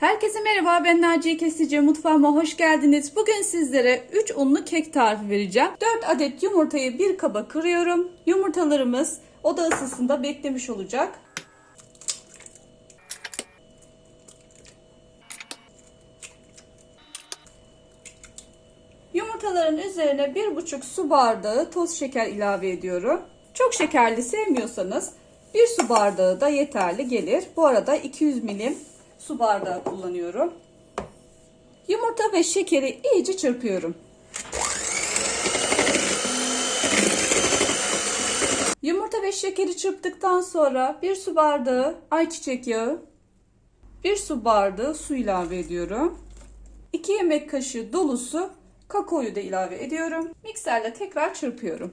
Herkese merhaba ben Naciye Kesici mutfağıma hoş geldiniz. Bugün sizlere 3 unlu kek tarifi vereceğim. 4 adet yumurtayı bir kaba kırıyorum. Yumurtalarımız oda ısısında beklemiş olacak. Yumurtaların üzerine 1,5 su bardağı toz şeker ilave ediyorum. Çok şekerli sevmiyorsanız 1 su bardağı da yeterli gelir. Bu arada 200 milim su bardağı kullanıyorum. Yumurta ve şekeri iyice çırpıyorum. Yumurta ve şekeri çırptıktan sonra 1 su bardağı ayçiçek yağı, 1 su bardağı su ilave ediyorum. 2 yemek kaşığı dolusu kakaoyu da ilave ediyorum. Mikserle tekrar çırpıyorum.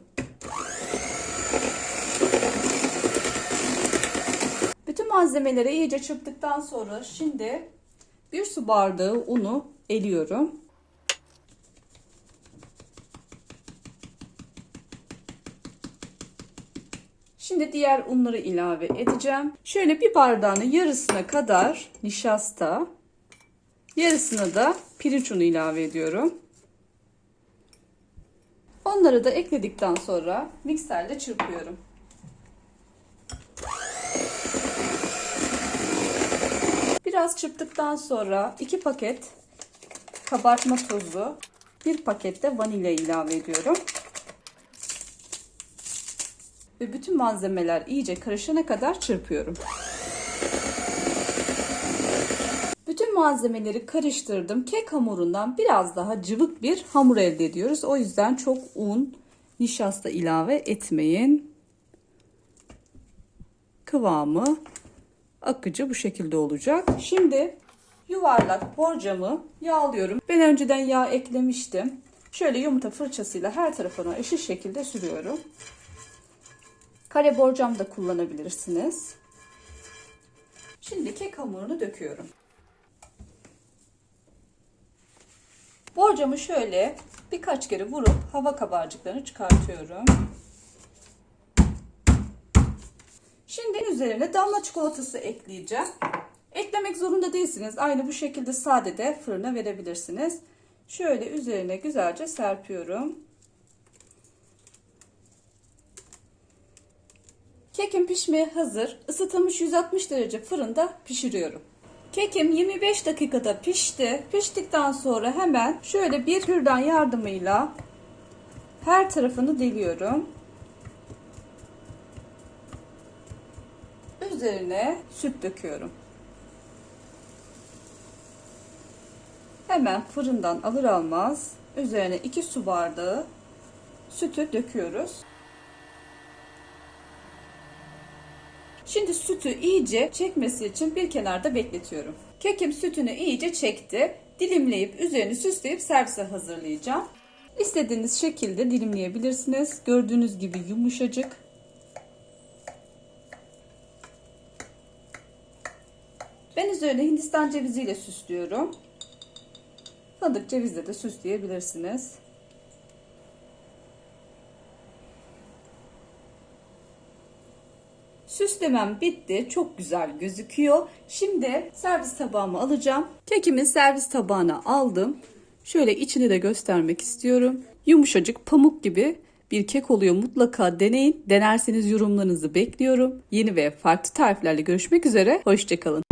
Bütün malzemeleri iyice çırptıktan sonra şimdi bir su bardağı unu eliyorum. Şimdi diğer unları ilave edeceğim. Şöyle bir bardağın yarısına kadar nişasta, yarısına da pirinç unu ilave ediyorum. Onları da ekledikten sonra mikserle çırpıyorum. Biraz çırptıktan sonra 2 paket kabartma tozu, 1 paket de vanilya ilave ediyorum. Ve bütün malzemeler iyice karışana kadar çırpıyorum. Bütün malzemeleri karıştırdım. Kek hamurundan biraz daha cıvık bir hamur elde ediyoruz. O yüzden çok un, nişasta ilave etmeyin. Kıvamı akıcı bu şekilde olacak. Şimdi yuvarlak borcamı yağlıyorum. Ben önceden yağ eklemiştim. Şöyle yumurta fırçasıyla her tarafına eşit şekilde sürüyorum. Kare borcam da kullanabilirsiniz. Şimdi kek hamurunu döküyorum. Borcamı şöyle birkaç kere vurup hava kabarcıklarını çıkartıyorum. Şimdi üzerine damla çikolatası ekleyeceğim. Eklemek zorunda değilsiniz. Aynı bu şekilde sade de fırına verebilirsiniz. Şöyle üzerine güzelce serpiyorum. Kekim pişmeye hazır. Isıtılmış 160 derece fırında pişiriyorum. Kekim 25 dakikada pişti. Piştikten sonra hemen şöyle bir kürdan yardımıyla her tarafını deliyorum. Üzerine süt döküyorum. Hemen fırından alır almaz üzerine 2 su bardağı sütü döküyoruz. Şimdi sütü iyice çekmesi için bir kenarda bekletiyorum. Kekim sütünü iyice çekti. Dilimleyip üzerini süsleyip servise hazırlayacağım. İstediğiniz şekilde dilimleyebilirsiniz. Gördüğünüz gibi yumuşacık. Ben üzerine hindistan ceviziyle süslüyorum. Fındık cevizle de süsleyebilirsiniz. Süslemem bitti. Çok güzel gözüküyor. Şimdi servis tabağıma alacağım. Kekimi servis tabağına aldım. Şöyle içini de göstermek istiyorum. Yumuşacık pamuk gibi bir kek oluyor. Mutlaka deneyin. Denerseniz yorumlarınızı bekliyorum. Yeni ve farklı tariflerle görüşmek üzere. Hoşçakalın.